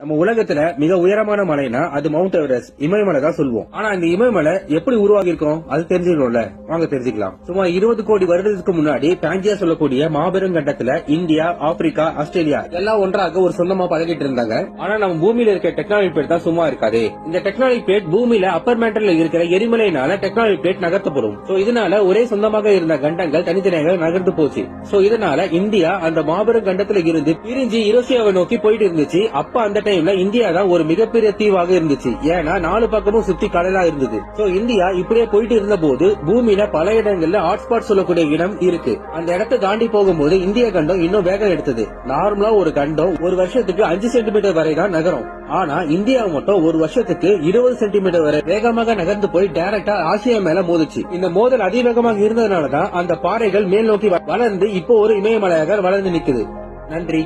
நம்ம உலகத்துல மிக உயரமான மலைனா அது மவுண்ட் எவரெஸ்ட் இமயமலை தான் சொல்லுவோம் ஆனா இந்த இமயமலை எப்படி உருவாகி இருக்கும் அது தெரிஞ்சுக்கணும்ல. வாங்க தெரிஞ்சுக்கலாம். சுமார் இருபது கோடி வருடத்துக்கு முன்னாடி பாஞ்சியா சொல்லக்கூடிய மாபெரும் கண்டத்துல இந்தியா ஆப்பிரிக்கா ஆஸ்திரேலியா எல்லாம் ஒன்றாக ஒரு சொந்தமா பழகிட்டு இருந்தாங்க. ஆனா நம்ம பூமியில இருக்க டெக்னாலஜி பிளேட் தான் சும்மா இருக்காது. இந்த டெக்னாலஜி பிளேட் பூமியில அப்பர் மேண்டல்ல இருக்கிற எரிமலையினால டெக்னாலஜி பிளேட் நகர்த்தப்படும். சோ இதனால ஒரே சொந்தமாக இருந்த கண்டங்கள் தனித்தனியாக நகர்ந்து போச்சு. சோ இதனால இந்தியா அந்த மாபெரும் கண்டத்துல இருந்து பிரிஞ்சு யூரோசியாவை நோக்கி போயிட்டு இருந்துச்சு. அப்ப அந்த டைம்ல இந்தியா தான் ஒரு மிகப்பெரிய தீவாக இருந்துச்சு. ஏன்னா நாலு பக்கமும் சுத்தி கடலா இருந்தது. சோ இந்தியா இப்படியே போயிட்டு இருந்த போது பூமியில பல இடங்கள்ல ஹாட்ஸ்பாட் சொல்லக்கூடிய இடம் இருக்கு. அந்த இடத்தை தாண்டி போகும்போது இந்திய கண்டம் இன்னும் வேகம் எடுத்தது. நார்மலா ஒரு கண்டம் ஒரு வருஷத்துக்கு அஞ்சு சென்டிமீட்டர் வரை தான் நகரும். ஆனா இந்தியா மட்டும் ஒரு வருஷத்துக்கு இருபது சென்டிமீட்டர் வரை வேகமாக நகர்ந்து போய் டைரக்டா ஆசியா மேல மோதுச்சு. இந்த மோதல் அதிவேகமாக இருந்ததுனாலதான் அந்த பாறைகள் மேல் நோக்கி வளர்ந்து இப்போ ஒரு இமயமலையாக வளர்ந்து நிக்குது. நன்றி.